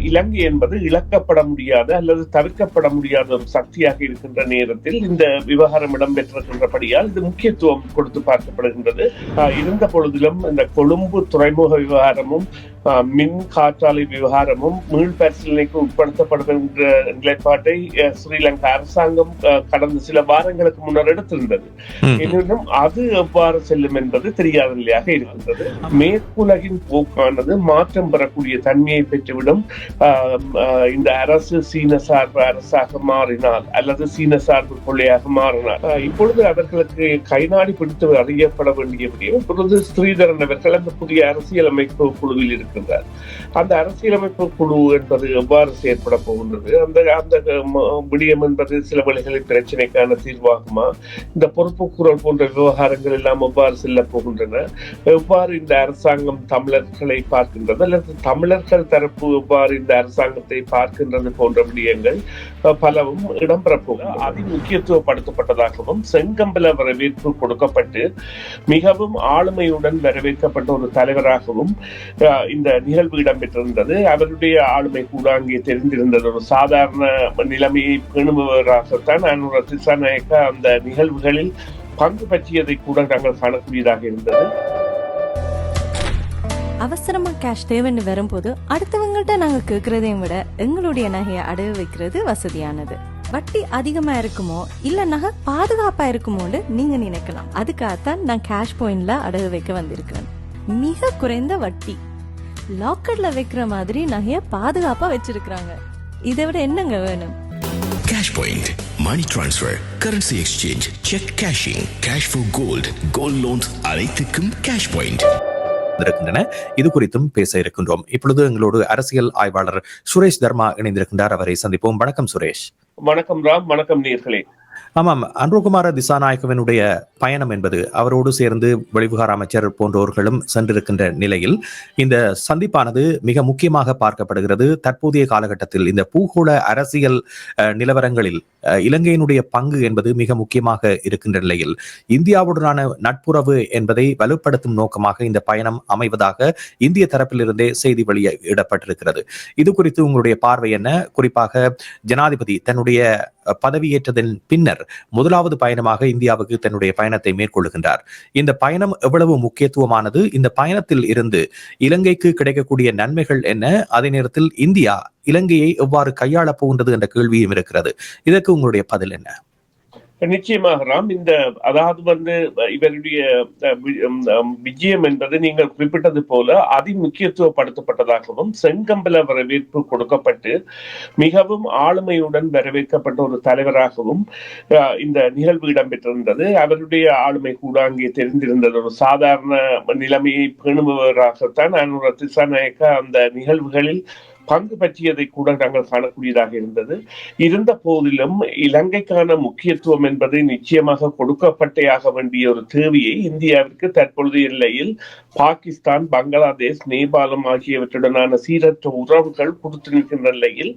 இலங்கை என்பது இழக்கப்பட முடியாத அல்லது தவிர்க்கப்பட முடியாத ஒரு சக்தியாக இருக்கின்ற நேரத்தில் இந்த விவகாரம் இடம்பெற்றிருக்கின்றபடியால் இது முக்கியத்துவம் கொடுத்து பார்க்கப்படுகின்றது. இருந்த பொழுதிலும் இந்த கொழும்பு துறைமுக விவகாரமும் மின் காற்றாலை விவகாரமும் மீள் பரிசீலனைக்கு உட்படுத்தப்படுகின்ற நிலைப்பாட்டை ஸ்ரீலங்கா அரசாங்கம் கடந்த சில வாரங்களுக்கு முன்னர் எடுத்திருந்தது. எனினும் அது எவ்வாறு செல்லும் என்பது தெரியாத நிலையாக இருக்கின்றது மேற்குலகின் போக்கானது மாற்றம் பெறக்கூடிய தன்மையை பெற்றுவிடும் இந்த அரசு சீன சார்பு அரசாக மாறினால் அல்லது சீன சார்பு கொள்ளையாக மாறினால் இப்பொழுது அவர்களுக்கு கைநாடி பிடித்து அறியப்பட வேண்டிய இப்பொழுது ஸ்ரீதரன் அவர்கள் அந்த புதிய அரசியலமைப்பு குழுவில் இருக்கின்றார். அந்த அரசியலமைப்பு குழு என்பது எவ்வாறு செயற்பட போகின்றது? அந்த அந்த விடியம் என்பது சில வழிகளில் பிரச்சனைக்கான தீர்வாகுமா? இந்த பொறுப்பு குரல் போன்ற விவகாரங்கள் எல்லாம் எவ்வாறு செல்ல போகின்றன? எவ்வாறு இந்த அரசாங்கம் தமிழர்களை பார்க்கின்றது? அல்லது தமிழர்கள் தரப்பு எவ்வாறு இந்த அரசாங்கத்தை பார்க்கின்றது போன்ற விடயங்கள் பலவும் இடம்பெறப்போகும். அதி முக்கியத்துவப்படுத்தப்பட்டதாகவும் செங்கம்பல வரவேற்பு கொடுக்கப்பட்டு மிகவும் ஆளுமையுடன் வரவேற்கப்பட்ட ஒரு தலைவராகவும் இந்த நிகழ்வு இடம்பெற்றிருந்தது. அவருடைய ஆளுமை கூட அங்கே தெரிந்திருந்தது. ஒரு சாதாரண நிலைமையை பேணுபவராகத்தான் அனுர திசாநாயக்கா அந்த நிகழ்வுகளில் பங்கு பற்றியதை கூட நாங்கள் காணக்கூடியதாக இருந்தது. அவசரமா கேஷ் தேவைன்னு வரும்போது அடுத்தவங்கள்ட்ட நாங்க கேட்குறதையும் விட எங்களுடைய நகையை அடகு வைக்கிறது வசதியானது. வட்டி அதிகமா இருக்குமோ இல்ல நகை பாதுகாப்பா இருக்குமோன்னு நீங்க நினைக்கலாம். அதுக்காகத்தான் நான் கேஷ் பாயிண்ட்ல அடகு வைக்க வந்திருக்கிறேன். மிக குறைந்த வட்டி. லாக்கர்ல வைக்கிற மாதிரி நகைய பாதுகாப்பா வச்சிருக்காங்க இதை விட என்னங்க வேணும்? Cash point money transfer currency exchange cheque cashing cash for gold gold loans அனைத்துக்கும் கேஷ் பாயிண்ட் இருக்கின்றன இது குறித்தும் பேச இருக்கின்றோம். இப்பொழுது எங்களோடு அரசியல் ஆய்வாளர் சுரேஷ் தர்மா இணைந்திருக்கின்றார். அவரை சந்திப்போம். வணக்கம் சுரேஷ். வணக்கம் ராம். வணக்கம் நேர்களே. ஆமாம் அன்புகுமார திசாநாயகவனுடைய பயணம் என்பது அவரோடு சேர்ந்து வெளிவிகார அமைச்சர் போன்றோர்களும் சென்றிருக்கின்ற நிலையில் இந்த சந்திப்பானது மிக முக்கியமாக பார்க்கப்படுகிறது. தற்போதைய காலகட்டத்தில் இந்த பூகோள அரசியல் நிலவரங்களில் இலங்கையினுடைய பங்கு என்பது மிக முக்கியமாக இருக்கின்ற நிலையில் இந்தியாவுடனான நட்புறவு என்பதை வலுப்படுத்தும் நோக்கமாக இந்த பயணம் அமைவதாக இந்திய தரப்பிலிருந்தே செய்தி வெளியிடப்பட்டிருக்கிறது. இது குறித்து உங்களுடைய பார்வை என்ன? குறிப்பாக ஜனாதிபதி தன்னுடைய பதவியேற்றதன் பின்னர் முதலாவது பயணமாக இந்தியாவுக்கு தன்னுடைய பயணத்தை மேற்கொள்கின்றார் இந்த பயணம் எவ்வளவு முக்கியத்துவமானது? இந்த பயணத்தில் இருந்து இலங்கைக்கு கிடைக்கக்கூடிய நன்மைகள் என்ன? அதே நேரத்தில் இந்தியா இலங்கையை எவ்வாறு கையாளப் போகின்றது என்ற கேள்வியும் இருக்கிறது. இதற்கு உங்களுடைய பதில் என்ன? நிச்சயமாக ராம் இந்த அதாவது வந்து இவருடைய விஜயம் என்பது நீங்கள் குறிப்பிட்டது போல அதி முக்கியத்துவப்படுத்தப்பட்டதாகவும் செங்கம்பல வரவேற்பு கொடுக்கப்பட்டு மிகவும் ஆளுமையுடன் வரவேற்கப்பட்ட ஒரு தலைவராகவும் இந்த நிகழ்வு இடம்பெற்றிருந்தது. அவருடைய ஆளுமை கூட அங்கே தெரிந்திருந்தது. ஒரு சாதாரண நிலைமையை பேணுபவராகத்தான் அனுர திசாநாயக்கா அந்த நிகழ்வுகளில் பங்கு பற்றியதை கூட நாங்கள் காணக்கூடியதாக இருந்தது. இருந்த போதிலும் இலங்கைக்கான முக்கியத்துவம் என்பது நிச்சயமாக கொடுக்கப்பட்டே வேண்டிய ஒரு தேவையை இந்தியாவிற்கு தற்பொழுது எல்லையில் பாகிஸ்தான் பங்களாதேஷ் நேபாளம் ஆகியவற்றுடனான சீரற்ற உறவுகள் கொடுத்து நிற்கின்ற நிலையில்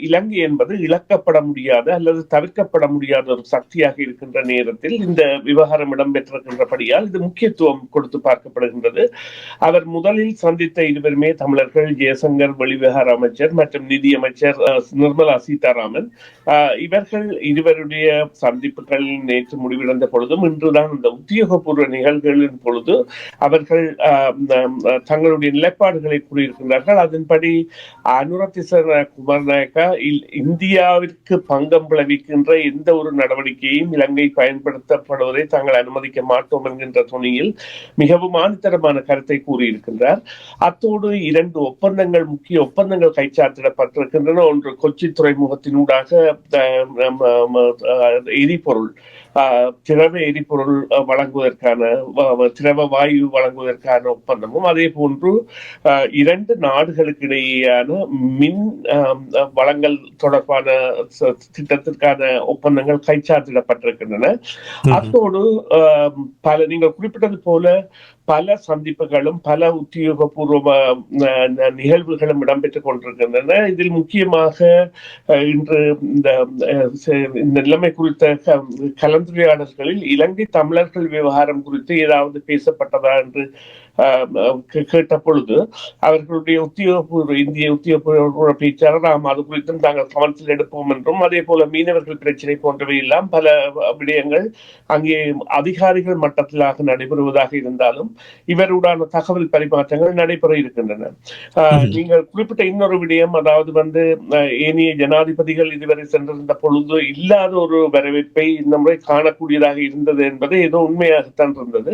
இலங்கை என்பது இழக்கப்பட முடியாத அல்லது தவிர்க்கப்பட முடியாத ஒரு சக்தியாக இருக்கின்ற நேரத்தில் இந்த விவகாரம் இடம்பெற்றிருக்கின்றபடியால் இது முக்கியத்துவம் கொடுத்து பார்க்கப்படுகின்றது. அவர் முதலில் சந்தித்த இருவருமே தமிழர்கள் ஜெயசங்கர் வெளிவிவகார அமைச்சர் மற்றும் நிதியமைச்சர் நிர்மலா சீதாராமன். இவர்கள் இருவருடைய சந்திப்புகள் நேற்று முடிவிழந்த பொழுதும் இன்றுதான் இந்த உத்தியோகபூர்வ நிகழ்வுகளின் பொழுது அவர்கள் தங்களுடைய நிலைப்பாடுகளை கூறியிருக்கின்றார்கள். அதன்படி அனுரதிசன குமார்நாயக்கா இந்தியாவிற்கு பங்கம் விளைவிக்கின்ற எந்த ஒரு நடவடிக்கையும் இலங்கை பயன்படுத்தப்படுவதை தாங்கள் அனுமதிக்க மாட்டோம் என்கின்ற துணியில் மிகவும் ஆணித்தரமான கருத்தை கூறியிருக்கின்றார். அத்தோடு இரண்டு ஒப்பந்தங்கள் முக்கிய ஒப்பந்த ஒப்பந்தங்கள் கைச்சாத்திடப்பட்டிருக்கின்றன ஒன்று கொச்சி துறைமுகத்தினூடாக எரிபொருள் திரவ எரிபொருள் வழங்குவதற்கான திரவ வாயு வழங்குவதற்கான ஒப்பந்தமும் அதே போன்று இரண்டு நாடுகளுக்கு இடையேயான மின் வளங்கள் தொடர்பான திட்டத்திற்கான ஒப்பந்தங்கள் கைச்சாத்திடப்பட்டிருக்கின்றன. அத்தோடு பல நீங்கள் குறிப்பிட்டது போல பல சந்திப்புகளும் பல உத்தியோகபூர்வ நிகழ்வுகளும் இடம்பெற்றுக் கொண்டிருக்கின்றன. இதில் முக்கியமாக இன்று இந்த நிலைமை குறித்த கலந்துரையாடல்களில் இலங்கை தமிழர்கள் விவகாரம் குறித்து ஏதாவது பேசப்பட்டதா என்று கேட்ட பொழுது அவர்களுடைய உத்தியோகபூர்வ இந்திய உத்தியோகபூர்வ பேச்சாளர் நாம் அது குறித்தும் தாங்கள் கவனத்தில் எடுப்போம் என்றும் அதே போல மீனவர்கள் பிரச்சனை போன்றவை எல்லாம் பல விடயங்கள் அங்கே அதிகாரிகள் மட்டத்திலாக நடைபெறுவதாக இருந்தாலும் இவருடான தகவல் பரிமாற்றங்கள் நடைபெற இருக்கின்றன. நீங்கள் குறிப்பிட்ட இன்னொரு விடயம் அதாவது வந்து ஏனைய ஜனாதிபதிகள் இதுவரை சென்றிருந்த பொழுது இல்லாத ஒரு வரவேற்பை இந்த முறை காணக்கூடியதாக இருந்தது என்பது ஏதோ உண்மையாகத்தான் இருந்தது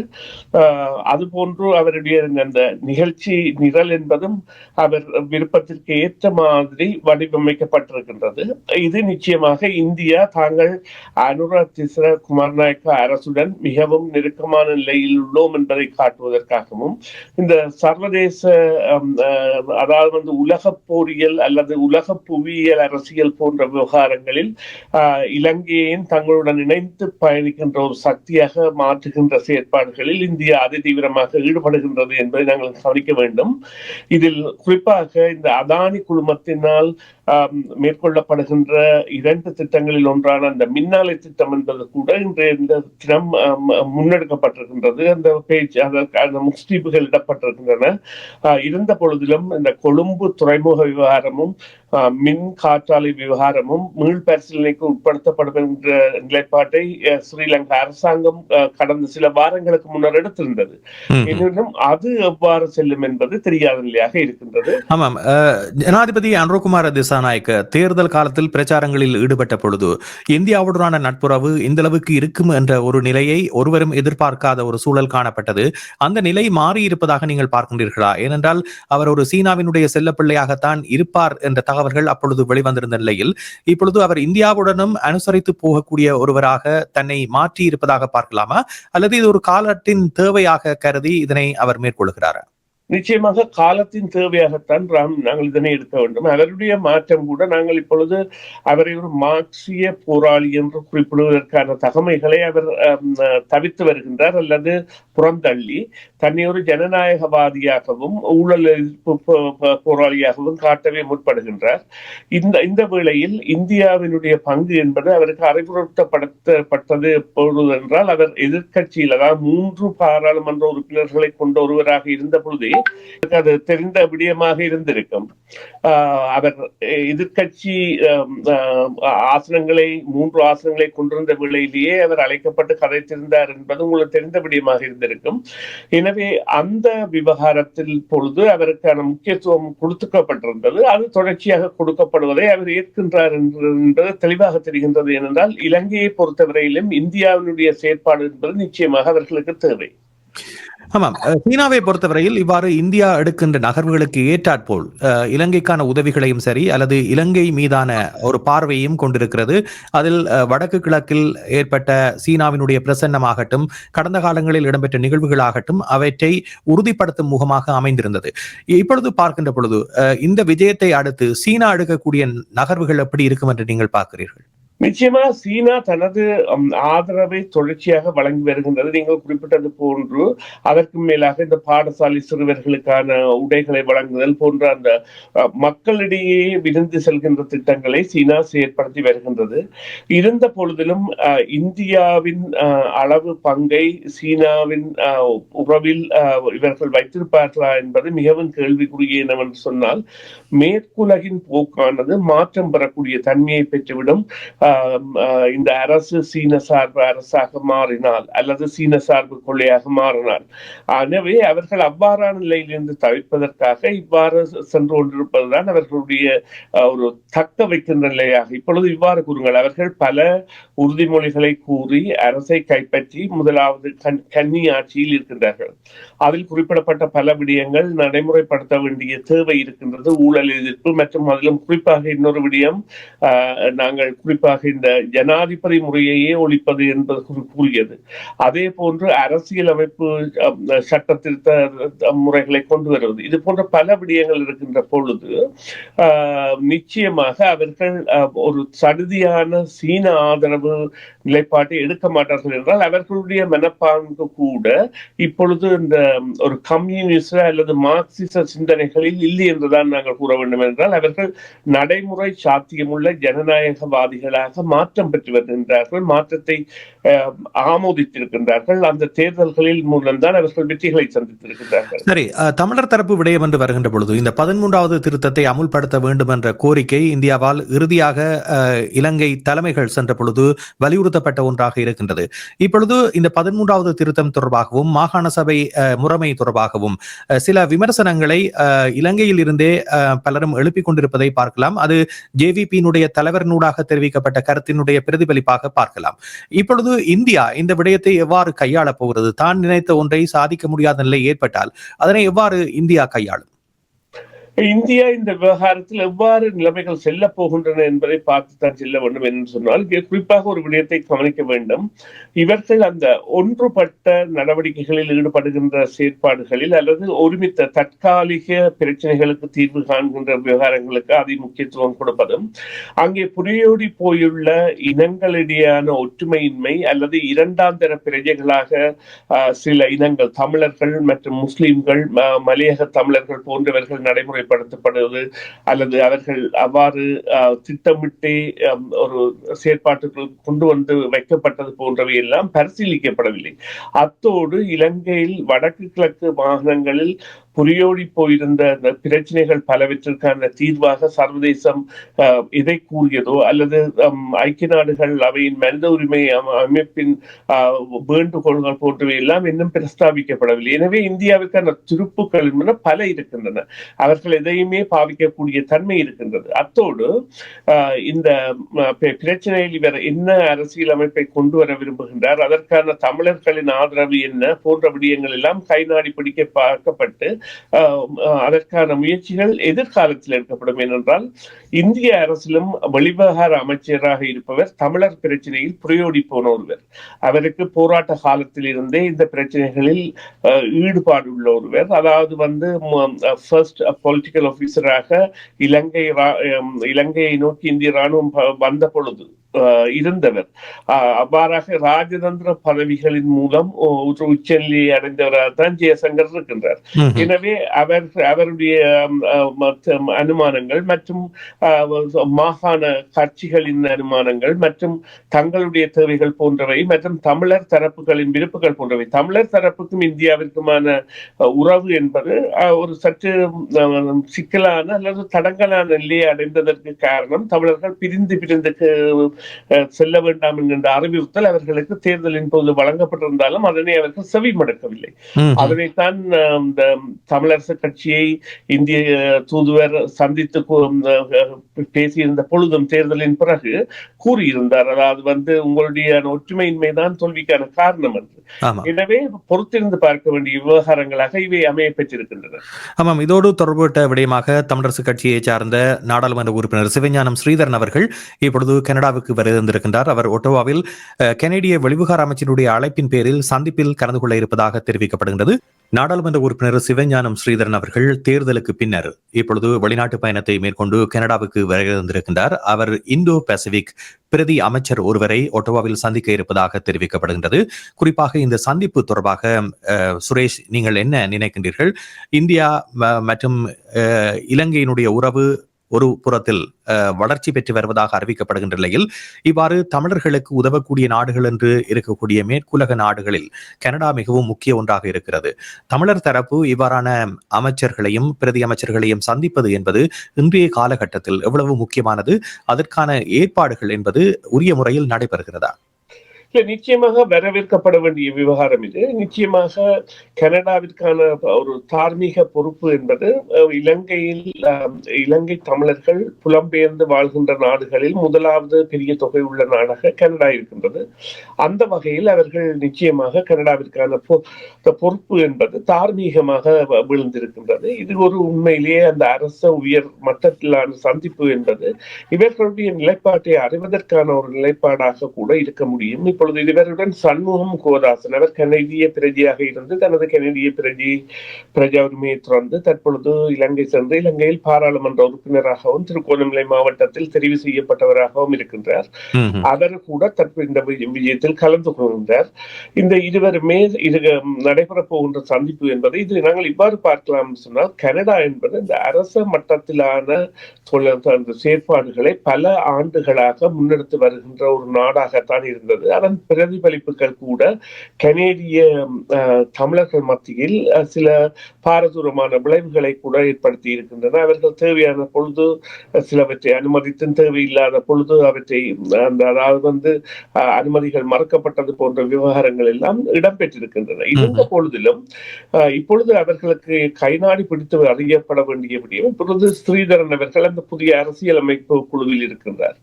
ஆஹ், அதுபோன்று அவருடைய அந்த நிகழ்ச்சி நிரல் என்பதும் அவர் விருப்பத்திற்கு ஏற்ற மாதிரி வடிவமைக்கப்பட்டிருக்கின்றது. இது நிச்சயமாக இந்தியா தாங்கள் அனுராக் திஸ்ர குமார்நாயக்க அரசுடன் மிகவும் நெருக்கமான நிலையில் உள்ளோம் என்பதை காட்டுவதற்காகவும் இந்த சர்வதேச அதாவது வந்து உலக போரியல் அல்லது உலக புவியியல் அரசியல் போன்ற விவகாரங்களில் இலங்கையையும் தங்களுடன் இணைந்து பயணிக்கின்ற ஒரு சக்தியாக மாற்றுகின்ற செயற்பாடுகளில் இந்தியா அதி தீவிரமாக வருகின்றது என்பதை நாங்கள் கவனிக்க வேண்டும். இதில் குறிப்பாக இந்த அதானி குழுமத்தினால் மேற்கொள்ளப்படுகின்ற இரண்டு திட்டங்களில் ஒன்றான அந்த மின்னாலை திட்டம் என்பது கூட இன்றைய இந்த தினம் முன்னெடுக்கப்பட்டிருக்கின்றது. அந்த அதற்கு அந்த முஸ்தீபுகள் இடப்பட்டிருக்கின்றன. இருந்த பொழுதிலும் இந்த கொழும்பு துறைமுக விவகாரமும் மின் காற்றாலை விவகாரமும் மீள் பரிசீலனைக்கு உட்படுத்தப்படும் என்ற நிலைப்பாட்டை ஸ்ரீலங்கா அரசாங்கம் கடந்த சில வாரங்களுக்கு முன்னர் எடுத்திருந்தது. எனினும் அது எவ்வாறு செல்லும் என்பது தெரியாத நிலையாக இருக்கின்றது. ஆமாம். ஜனாதிபதி அன்ரோகுமார திசாநாயக்க தேர்தல் காலத்தில் பிரச்சாரங்களில் ஈடுபட்ட பொழுது இந்தியாவுடனான நட்புறவு இந்த அளவுக்கு இருக்கும் என்ற ஒரு நிலையை ஒருவரும் எதிர்பார்க்காத ஒரு சூழல் காணப்பட்டது. அந்த நிலை மாறி இருப்பதாக நீங்கள் பார்க்கின்றீர்களா? ஏனென்றால் அவர் ஒரு சீனாவினுடைய செல்லப்பிள்ளையாகத்தான் இருப்பார் என்ற தகவல்கள் அப்பொழுது வெளிவந்திருந்த நிலையில் இப்பொழுது அவர் இந்தியாவுடனும் அனுசரித்து போகக்கூடிய ஒருவராக தன்னை மாற்றி இருப்பதாக பார்க்கலாமா? அல்லது இது ஒரு காலத்தின் தேவையாக கருதி இதனை அவர் மேற்கொள்கிறாரா? நிச்சயமாக காலத்தின் தேவையாகத்தான் ராம் நாங்கள் இதனை எடுக்க வேண்டும். அவருடைய மாற்றம் கூட நாங்கள் இப்பொழுது அவரை ஒரு மார்க்சிய போராளி என்று குறிப்பிடுவதற்கான தகமைகளை அவர் தவித்து வருகின்றார். அல்லது புறந்தள்ளி தன்னை ஒரு ஜனநாயகவாதியாகவும் ஊழல் எதிர்ப்பு போராளியாகவும் காட்டவே முற்படுகின்றார். இந்த இந்த வேளையில் இந்தியாவினுடைய பங்கு என்பது அவருக்கு அறிவுறுத்தப்படுத்தப்பட்டது எப்பொழுது என்றால் அவர் எதிர்க்கட்சியில் அதாவது மூன்று பாராளுமன்ற உறுப்பினர்களை கொண்ட ஒருவராக இருந்த பொழுதே அவருக்கு அது தெரிந்த விடயமாக இருந்திருக்கும். அவர் எதிர்கட்சி ஆசனங்களை மூன்று ஆசனங்களை கொண்டிருந்த வேளையிலேயே அவர் அழைக்கப்பட்டு கதைத்திருந்தார் என்பது உங்களுக்கு தெரிந்த விடயமாக இருந்திருக்கும். எனவே அந்த விவகாரத்தில் பொழுது அவருக்கான முக்கியத்துவம் கொடுத்துக்கப்பட்டிருந்தது. அது தொடர்ச்சியாக கொடுக்கப்படுவதை அவர் ஏற்கின்றார் என்று- தெளிவாக தெரிகின்றது ஏனென்றால் இலங்கையை பொறுத்தவரையிலும் இந்தியாவினுடைய செயற்பாடு என்பது நிச்சயமாக அவர்களுக்கு தேவை. ஆமாம். சீனாவை பொறுத்தவரையில் இவ்வாறு இந்தியா எடுக்கின்ற நகர்வுகளுக்கு ஏற்றாற்போல் இலங்கைக்கான உதவிகளையும் சரி அல்லது இலங்கை மீதான ஒரு பார்வையும் கொண்டிருக்கிறது. அதில் அஹ், வடக்கு கிழக்கில் ஏற்பட்ட சீனாவினுடைய பிரசன்னமாகட்டும் கடந்த காலங்களில் இடம்பெற்ற நிகழ்வுகளாகட்டும் அவற்றை உறுதிப்படுத்தும் முகமாக அமைந்திருந்தது. இப்பொழுது பார்க்கின்ற பொழுது அஹ், இந்த விஜயத்தை அடுத்து சீனா எடுக்கக்கூடிய நகர்வுகள் எப்படி இருக்கும் என்று நீங்கள் பார்க்கிறீர்கள்? நிச்சயமா சீனா தனது ஆதரவை தொடர்ச்சியாக வழங்கி வருகின்றது. நீங்கள் குறிப்பிட்டது போன்று அதற்கு மேலாக இந்த பாடசாலை சிறுவர்களுக்கான உடைகளை வழங்குதல் போன்ற அந்த மக்களிடையே விருந்து செல்கின்ற திட்டங்களை சீனா செயற்படுத்தி வருகின்றது. இருந்த பொழுதிலும் இந்தியாவின் அளவு பங்கை சீனாவின் உறவில் இவர்கள் வைத்திருப்பார்களா என்பது மிகவும் கேள்விக்குரிய என்னவென்று சொன்னால் மேற்குலகின் போக்கானது மாற்றம் பெறக்கூடிய தன்மையை பெற்றுவிடும் இந்த அரசு சீன சார்பு அரசாக மாறினால் அல்லது சீன சார்பு கொள்ளையாக மாறினால். எனவே அவர்கள் அவ்வாறான நிலையிலிருந்து தவிர்ப்பதற்காக இவ்வாறு சென்று கொண்டிருப்பதுதான் அவர்களுடைய ஒரு தக்க வைக்கின்ற நிலையாக. இப்பொழுது இவ்வாறு கூறுங்கள். அவர்கள் பல உறுதிமொழிகளை கூறி அரசை கைப்பற்றி முதலாவது கன் கன்னி ஆட்சியில் இருக்கின்றார்கள். அதில் குறிப்பிடப்பட்ட பல விடயங்கள் நடைமுறைப்படுத்த வேண்டிய தேவை இருக்கின்றது. ஊழல் எதிர்ப்பு மற்றும் அதிலும் குறிப்பாக இன்னொரு விடயம் ஆஹ், நாங்கள் குறிப்பாக குறிப்பாக இந்த ஜனாதிபதி முறையையே ஒழிப்பது என்பது கூறியது. அதே போன்று அரசியல் அமைப்பு சட்ட திருத்த முறைகளை கொண்டு வருவது. இது போன்ற பல விடயங்கள் இருக்கின்ற பொழுது நிச்சயமாக அவர்கள் ஒரு சடுதியான சீன ஆதரவு நிலைப்பாட்டை எடுக்க மாட்டார்கள் என்றால் அவர்களுடைய மனப்பாங்கு கூட இப்பொழுது இந்த ஒரு கம்யூனிஸ்ட அல்லது மார்க்சிச சிந்தனைகளில் இல்லை என்றுதான் நாங்கள் கூற வேண்டும் என்றால் அவர்கள் நடைமுறை சாத்தியமுள்ள ஜனநாயகவாதிகளாக படிப்படியாக மாற்றம் பெற்று வருகின்றார்கள் மாற்றத்தை ஆமோதித்திருக்கின்றார்கள். அந்த தேர்தல்களில் மூலம்தான் அவர்கள் வெற்றிகளை சந்தித்திருக்கின்றார்கள். சரி தமிழர் தரப்பு விடயம் என்று வருகின்ற பொழுது இந்த பதிமூன்றாவது திருத்தத்தை அமுல்படுத்த வேண்டும் என்ற கோரிக்கை இந்தியாவால் இறுதியாக இலங்கை தலைமைகள் சென்ற பொழுது வலியுறுத்தப்பட்ட ஒன்றாக இருக்கின்றது. இப்பொழுது இந்த பதிமூன்றாவது திருத்தம் தொடர்பாகவும் மாகாண சபை முறைமை தொடர்பாகவும் சில விமர்சனங்களை இலங்கையில் இருந்தே அஹ், பலரும் எழுப்பிக் கொண்டிருப்பதை பார்க்கலாம். அது ஜேவிபியினுடைய தலைவரினூடாக தெரிவிக்கப்பட்ட கருத்தினுடைய பிரதிபலிப்பாக பார்க்கலாம். இப்பொழுது இந்தியா இந்த விடயத்தை எவ்வாறு கையாளப் போகிறது? தான் நினைத்த ஒன்றை சாதிக்க முடியாத நிலை ஏற்பட்டால் அதனை எவ்வாறு இந்தியா கையாளும்? இந்தியா இந்த விவகாரத்தில் எவ்வாறு நிலைமைகள் செல்ல போகின்றன என்பதை பார்த்துத்தான் செல்ல வேண்டும் என்று சொன்னால் குறிப்பாக ஒரு விடயத்தை கவனிக்க வேண்டும். இவர்கள் அந்த ஒன்றுபட்ட நடவடிக்கைகளில் ஈடுபடுகின்ற செயற்பாடுகளில் அல்லது ஒருமித்த தற்காலிக பிரச்சனைகளுக்கு தீர்வு காண்கின்ற விவகாரங்களுக்கு அதிக முக்கியத்துவம் கொடுப்பதும் அங்கே புரியோடி போயுள்ள இனங்களிடையான ஒற்றுமையின்மை அல்லது இரண்டாம் தர பிரஜைகளாக ஆஹ், சில இனங்கள் தமிழர்கள் மற்றும் முஸ்லிம்கள் மலையக தமிழர்கள் போன்றவர்கள் நடைமுறை நடைமுறைப்படுத்தப்படுவது அல்லது அவர்கள் அவ்வாறு ஆஹ், திட்டமிட்டே ஒரு செயற்பாட்டுக்குள் கொண்டு வந்து வைக்கப்பட்டது போன்றவை எல்லாம் பரிசீலிக்கப்படவில்லை. அத்தோடு இலங்கையில் வடக்கு கிழக்கு மாகாணங்களில் புரியோடி போயிருந்த அந்த பிரச்சனைகள் பலவற்றிற்கான தீர்வாக சர்வதேசம் ஆஹ், எதை கூறியதோ அல்லது ஐக்கிய நாடுகள் அவையின் மனித உரிமை அமைப்பின் ஆஹ், வேண்டுகோள்கள் போன்றவை எல்லாம் இன்னும் பிரஸ்தாபிக்கப்படவில்லை எனவே இந்தியாவிற்கான திருப்புகள் என்பன பல இருக்கின்றன. அவர்கள் எதையுமே பாவிக்கக்கூடிய தன்மை இருக்கின்றது. அத்தோடு ஆஹ், இந்த பிரச்சனையில் இவர் என்ன அரசியல் அமைப்பை கொண்டு வர விரும்புகின்றார் அதற்கான தமிழர்களின் ஆதரவு என்ன போன்ற விடயங்கள் எல்லாம் கை நாடி பிடிக்க பார்க்கப்பட்டு அதற்கான முயற்சிகள் எதிர்காலத்தில் எடுக்கப்படும் ஏனென்றால் இந்திய அரசிலும் வெளிவகார அமைச்சராக இருப்பவர் தமிழர் பிரச்சனையில் புரையோடி போன ஒருவர். அவருக்கு போராட்ட காலத்தில் இருந்தே இந்த பிரச்சனைகளில் ஈடுபாடு உள்ள ஒருவர். அதாவது வந்து ஃபர்ஸ்ட் பொலிட்டிக்கல் ஆபீசராக இலங்கை இலங்கையை நோக்கி இந்திய ராணுவம் வந்த பொழுது இருந்தவர். அவ்வாறாக ராஜதந்திர பதவிகளின் மூலம் ஒரு உச்சநிலையை அடைந்தவராக தான் ஜெயசங்கர் இருக்கின்றார். எனவே அவர் அவருடைய அனுமானங்கள் மற்றும் மாகாண கட்சிகளின் அனுமானங்கள் மற்றும் தங்களுடைய தேவைகள் போன்றவை மற்றும் தமிழர் தரப்புகளின் விருப்புகள் போன்றவை. தமிழர் தரப்புக்கும் இந்தியாவிற்குமான உறவு என்பது ஒரு சற்று சிக்கலான அல்லது தடங்கலான நிலையை அடைந்ததற்கு காரணம் தமிழர்கள் பிரிந்து பிரிந்து செல்ல வேண்டாம் என்கின்ற அறிவுறுத்தல் அவர்களுக்கு தேர்தலின் போது வழங்கப்பட்டிருந்தாலும் அதனை அவர்கள் செவி மடுக்கவில்லை. அதனைத்தான் இந்த தமிழரசு கட்சியை இந்திய தூதுவர் சந்தித்து பேசியிருந்த பொழுதும் தேர்தலின் பிறகு கூறியிருந்தார். அதாவது வந்து உங்களுடைய ஒற்றுமையின்மைதான் தோல்விக்கான காரணம் என்று எனவே பொறுத்திருந்து பார்க்க வேண்டிய விவகாரங்களாக இவை அமைய பெற்றிருக்கின்றன. ஆமாம் இதோடு தொடர்புபட்ட விடயமாக தமிழரசு கட்சியை சார்ந்த நாடாளுமன்ற உறுப்பினர் சிவஞானம் ஸ்ரீதரன் அவர்கள் இப்பொழுது கனடாவுக்கு வருகின்றிருக்கின்றார் அவர் ஒட்டோவாவில் கனேடிய வெளிவிகார அமைச்சருடைய அழைப்பின் பேரில் சந்திப்பில் கலந்து கொள்ள இருப்பதாக தெரிவிக்கப்படுகின்றது. நாடாளுமன்ற உறுப்பினர் சிவஞானம் ஸ்ரீதரன் அவர்கள் தேர்தலுக்கு பின்னர் இப்பொழுது வெளிநாட்டு பயணத்தை மேற்கொண்டு கனடாவுக்கு வருகின்றிருக்கின்றார் அவர் இந்தோ பசிபிக் பிரதி அமைச்சர் ஒருவரை ஒட்டோவாவில் சந்திக்க இருப்பதாக தெரிவிக்கப்படுகின்றது. குறிப்பாக இந்த சந்திப்பு தொடர்பாக சுரேஷ் நீங்கள் என்ன நினைக்கின்றீர்கள்? இந்தியா ம- மற்றும் இலங்கையினுடைய உறவு ஒரு புறத்தில் வளர்ச்சி பெற்று வருவதாக அறிவிக்கப்படுகின்ற நிலையில் இவ்வாறு தமிழர்களுக்கு உதவக்கூடிய நாடுகள் என்று இருக்கக்கூடிய மேற்குலக நாடுகளில் கனடா மிகவும் முக்கிய ஒன்றாக இருக்கிறது. தமிழர் தரப்பு இவ்வாறான அமைச்சர்களையும் பிரதி அமைச்சர்களையும் சந்திப்பது என்பது இன்றைய காலகட்டத்தில் எவ்வளவு முக்கியமானது அதற்கான ஏற்பாடுகள் என்பது உரிய முறையில் நடைபெறுகிறதா? இல்ல நிச்சயமாக வரவேற்கப்பட வேண்டிய விவகாரம் இது. நிச்சயமாக கனடாவிற்கான ஒரு தார்மீக பொறுப்பு என்பது இலங்கையில் இலங்கை தமிழர்கள் புலம்பெயர்ந்து வாழ்கின்ற நாடுகளில் முதலாவது பெரிய தொகை உள்ள நாடாக கனடா இருக்கின்றது. அந்த வகையில் அவர்கள் நிச்சயமாக கனடாவிற்கான பொறுப்பு என்பது தார்மீகமாக விழுந்திருக்கின்றது. இது ஒரு உண்மையிலேயே அந்த அரச உயர் மட்டத்திலான சந்திப்பு என்பது இவர்களுடைய நிலைப்பாட்டை அறிவதற்கான ஒரு நிலைப்பாடாக கூட இருக்க முடியும். இப்பொழுது இப்பொழுது இவருடன் சண்முகம் கோதாசன் அவர் கனடிய பிரஜையாக இருந்து தனது கனடிய பிரஜை பிரஜா உரிமையை துறந்து தற்பொழுது இலங்கை சென்று இலங்கையில் பாராளுமன்ற உறுப்பினராகவும் திருகோணமலை மாவட்டத்தில் தெரிவு செய்யப்பட்டவராகவும் இருக்கின்றார். அவர் கூட தற்போது இந்த விஜய- விஜயத்தில் கலந்து கொள்கின்றார். இந்த இருவருமே இது நடைபெற போகின்ற சந்திப்பு என்பதை இது நாங்கள் இவ்வாறு பார்க்கலாம் சொன்னால் கனடா என்பது இந்த அரச மட்டத்திலான செயற்பாடுகளை பல ஆண்டுகளாக முன்னெடுத்து வருகின்ற ஒரு நாடாகத்தான் இருந்தது. அதன் பிரதிபலிப்புகள் கூட கனேடிய தமிழர்கள் மத்தியில் சில பாரதூரமான விளைவுகளை கூட ஏற்படுத்தி இருக்கின்றன. அவர்கள் தேவையான பொழுது சிலவற்றை அனுமதித்தும் தேவையில்லாத பொழுது அவற்றை அந்த அதாவது வந்து அனுமதிகள் மறுக்கப்பட்டது போன்ற விவகாரங்கள் எல்லாம் இடம்பெற்றிருக்கின்றன. இருந்த பொழுதிலும் இப்பொழுது அவர்களுக்கு கைநாடி பிடித்து அறியப்பட வேண்டிய விடயம். இப்பொழுது ஸ்ரீதரன் அவர்கள் அந்த புதிய அரசியலமைப்பு குழுவில் இருக்கின்றார்.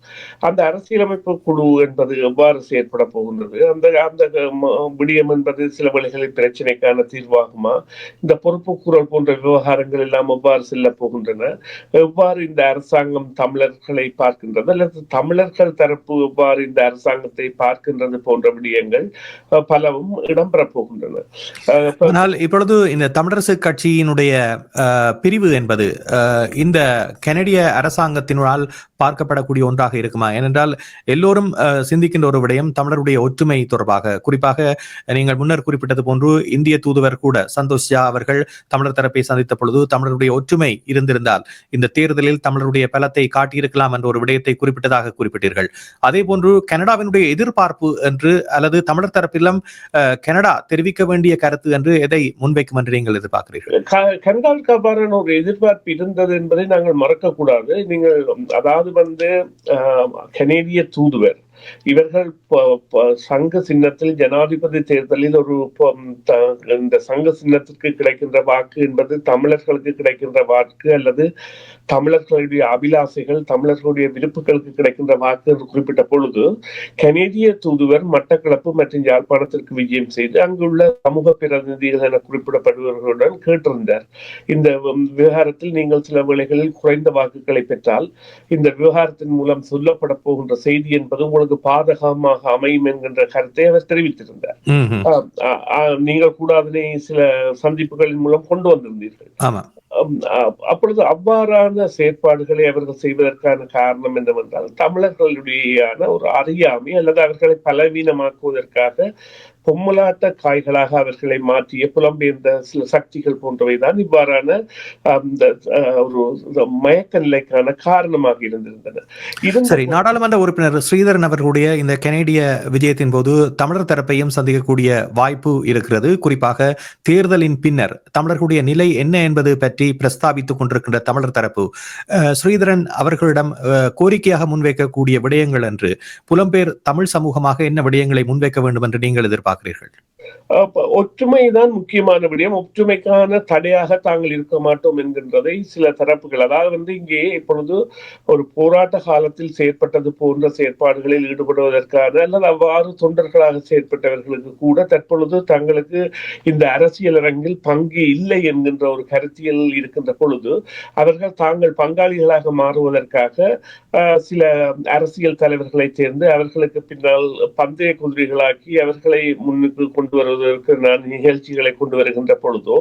அந்த அரசியலமைப்பு குழு என்பது எவ்வாறு செயற்பட போகின்றது. அந்த அந்த விடியம் என்பது சில வழிகளில் பிரச்சனைக்கான தீர்வாகுமா? இந்த பொறுப்புக்கூறல் போன்ற விவகாரங்கள் எல்லாம் எவ்வாறு செல்ல போகின்றன? எவ்வாறு இந்த அரசாங்கம் தமிழர்களை பார்க்கின்றது? அல்லது தமிழர்கள் தரப்பு எவ்வாறு இந்த அரசாங்கத்தை பார்க்கின்றது போன்ற விடயங்கள் பலவும் இடம்பெற போகின்றன. ஆனால் இப்பொழுது இந்த தமிழரசு கட்சியினுடைய பிரிவு என்பது இந்த கனடிய அரசாங்கத்தினால் பார்க்கப்படக்கூடிய ஒன்றாக இருக்குமா? ஏனென்றால் எல்லோரும் சிந்திக்கின்ற ஒரு விடயம் தமிழருடைய ஒற்றுமை தொடர்பாக. குறிப்பாக நீங்கள் முன்னர் குறிப்பிட்டது போன்று இந்திய தூதுவர் கூட சந்தோஷ் ஜா அவர்கள் தமிழர் தரப்பை சந்தித்த பொழுது தமிழருடைய ஒற்றுமை இருந்திருந்தால் இந்த தேர்தலில் தமிழருடைய பலத்தை காட்டியிருக்கலாம் என்ற ஒரு விடயத்தை குறிப்பிட்டதாக குறிப்பிட்டீர்கள். அதே போன்று கனடாவினுடைய எதிர்பார்ப்பு என்று அல்லது தமிழர் தரப்பிலும் கனடா தெரிவிக்க வேண்டிய கருத்து என்று எதை முன்வைக்கும் என்று நீங்கள் எதிர்பார்க்கிறீர்கள்? க- கனடாவுக்கு ஒரு எதிர்பார்ப்பு இருந்தது என்பதை நாங்கள் மறக்கக்கூடாது. நீங்கள் அதாவது வந்து கனேடிய தூதுவர். இவர்கள் சங்க சின்னத்தில் ஜனாதிபதி தேர்தலில் ஒரு இந்த சங்க சின்னத்திற்கு கிடைக்கின்ற வாக்கு என்பது தமிழர்களுக்கு கிடைக்கின்ற வாக்கு அல்லது தமிழர்களுடைய அபிலாசைகள் தமிழர்களுடைய விருப்புகளுக்கு கிடைக்கின்ற வாக்கு என்று குறிப்பிட்ட பொழுது கனேடிய தூதுவர் மட்டக்களப்பு மற்றும் யாழ்ப்பாணத்திற்கு விஜயம் செய்து அங்குள்ள சமூக பிரதிநிதிகள் என குறிப்பிடப்படுபவர்களுடன் கேட்டிருந்தார். இந்த விவகாரத்தில் நீங்கள் சில வேளைகளில் குறைந்த வாக்குகளை பெற்றால் இந்த விவகாரத்தின் மூலம் சொல்லப்பட போகின்ற செய்தி என்பது உங்களுக்கு பாதகமாக அமையும் என்கின்ற கருத்தை அவர் தெரிவித்திருந்தார். நீங்கள் கூட அதனை சில சந்திப்புகளின் மூலம் கொண்டு வந்திருந்தீர்கள். அப்பொழுது அவ்வாறான செயற்பாடுகளை அவர்கள் செய்வதற்கான காரணம் என்னவென்றால் தமிழர்களுடையான ஒரு அறியாமை அல்லது அவர்களை பலவீனமாக்குவதற்காக பொம்மலாட்ட காய்களாக அவர்களை மாற்றிய புலம்பெயர்ந்த சில சக்திகள் போன்றவைதான் இவ்வாறான அந்த அஹ், ஒரு மயக்க நிலைக்கான காரணமாக இருந்திருந்தன. இருந்த சரி நாடாளுமன்ற உறுப்பினர் ஸ்ரீதரன் அவர்களுடைய இந்த கனேடிய விஜயத்தின் போது தமிழர் தரப்பையும் சந்திக்கக்கூடிய வாய்ப்பு இருக்கிறது. குறிப்பாக தேர்தலின் பின்னர் தமிழர்களுடைய நிலை என்ன என்பது பற்றி பிரஸ்தாபித்துக் கொண்டிருக்கின்ற தமிழர் தரப்பு அஹ், ஸ்ரீதரன் அவர்களிடம் அஹ், கோரிக்கையாக முன்வைக்கக்கூடிய விடயங்கள் என்று புலம்பெயர் தமிழ் சமூகமாக என்ன விடயங்களை முன்வைக்க வேண்டும் என்று நீங்கள் எதிர்பார்க்கிறீர்கள்? ஒற்றுமைதான் முக்கியமான விடயம். ஒற்றுமைக்கான தடையாக தாங்கள் இருக்க மாட்டோம் என்கின்றதை சில தரப்புகள் அதாவது வந்து இங்கே இப்பொழுது ஒரு போராட்ட காலத்தில் செயற்பட்டது போன்ற செயற்பாடுகளில் ஈடுபடுவதற்கான அல்லது அவ்வாறு தொண்டர்களாக செயற்பட்டவர்களுக்கு கூட தற்பொழுது தங்களுக்கு இந்த அரசியல் அரங்கில் பங்கு இல்லை என்கின்ற ஒரு கருத்தியல் இருக்கின்ற பொழுது அவர்கள் தாங்கள் பங்காளிகளாக மாறுவதற்காக சில அரசியல் தலைவர்களை தேர்ந்து அவர்களுக்கு பின்னால் பந்தய குதிரைகளாக்கி அவர்களை முன்னுக்கு கொண்டு வருவதற்கு நான் நிகழ்ச்சிகளை கொண்டு வருகின்ற பொழுதோ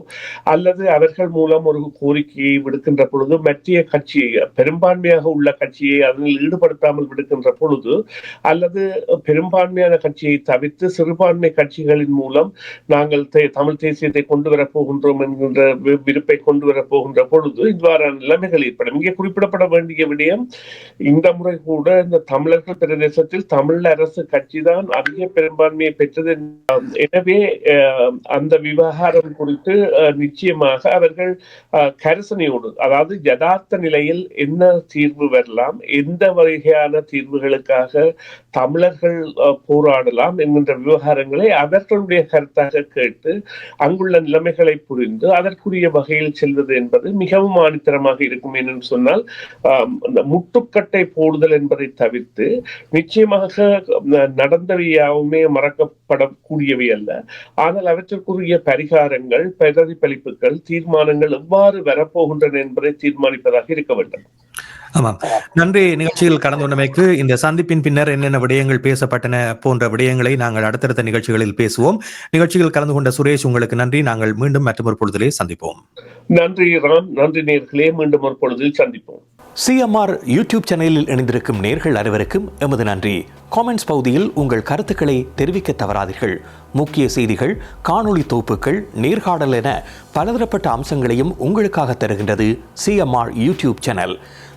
அல்லது அவர்கள் மூலம் ஒரு கோரிக்கையை விடுக்கின்ற பொழுது மத்திய கட்சியை பெரும்பான்மையாக உள்ள கட்சியை அதனில் ஈடுபடுத்தாமல் விடுக்கின்ற பொழுது அல்லது பெரும்பான்மையான கட்சியை தவிர்த்து சிறுபான்மை கட்சிகளின் மூலம் நாங்கள் தே- தமிழ் தேசியத்தை கொண்டு வரப் போகின்றோம் என்கின்ற விருப்பை கொண்டு வர வரப் போகின்ற பொழுது இவ்வாறான நிலைமைகள் ஏற்படும். இங்கே குறிப்பிடப்பட வேண்டிய விடயம் இந்த முறை கூட இந்த தமிழர்கள் பிரதேசத்தில் தமிழ் அரசு கட்சி தான் அதிக பெரும்பான்மையை பெற்றது. எனவே அந்த விவகாரம் குறித்து நிச்சயமாக அவர்கள் கரிசனையோடு அதாவது யதார்த்த நிலையில் என்ன தீர்வு வரலாம் எந்த வகையான தீர்வுகளுக்காக தமிழர்கள் போராடலாம் என்கின்ற விவகாரங்களை அவர்களுடைய கருத்தாக கேட்டு அங்குள்ள நிலைமைகளை புரிந்து அதற்குரிய வகையில் செல்வது என்பது மிகவும் ஆணித்தரமாக இருக்கும் என்று சொன்னால் அந்த முட்டுக்கட்டை போடுதல் என்பதை தவிர்த்து நிச்சயமாக நடந்தவை யாவுமே மறக்கப்படக்கூடியவை அல்ல. ஆனால் அவற்றிற்குரிய பரிகாரங்கள் பிரதிபலிப்புகள் தீர்மானங்கள் எவ்வாறு வரப்போகின்றன என்பதை தீர்மானிப்பதாக இருக்க வேண்டும். ஆமாம். நன்றி. நிகழ்ச்சியில் கலந்து கொண்டமைக்கு இந்த சந்திப்பின் பின்னர் என்னென்ன விடயங்கள் பேசப்பட்டன போன்ற விடயங்களை நாங்கள் அடுத்தடுத்த நிகழ்ச்சிகளில் பேசுவோம். நிகழ்ச்சியில் கலந்து கொண்ட சுரேஷ் உங்களுக்கு நன்றி. நாங்கள் மீண்டும் மற்றொரு பொழுதிலே சந்திப்போம். நன்றி ராம் நன்றி நேர்களே. மீண்டும் ஒரு பொழுதில் சந்திப்போம். சிஎம்ஆர் யூடியூப் சேனலில் இணைந்திருக்கும் நேர்கள் அனைவருக்கும் எமது நன்றி. காமெண்ட்ஸ் பகுதியில் உங்கள் கருத்துக்களை தெரிவிக்க தவறாதீர்கள். முக்கிய செய்திகள் காணொளி தொகுப்புகள் நேர்காணல் என பலதரப்பட்ட அம்சங்களையும் உங்களுக்காக தருகின்றது சிஎம்ஆர் யூடியூப் சேனல்.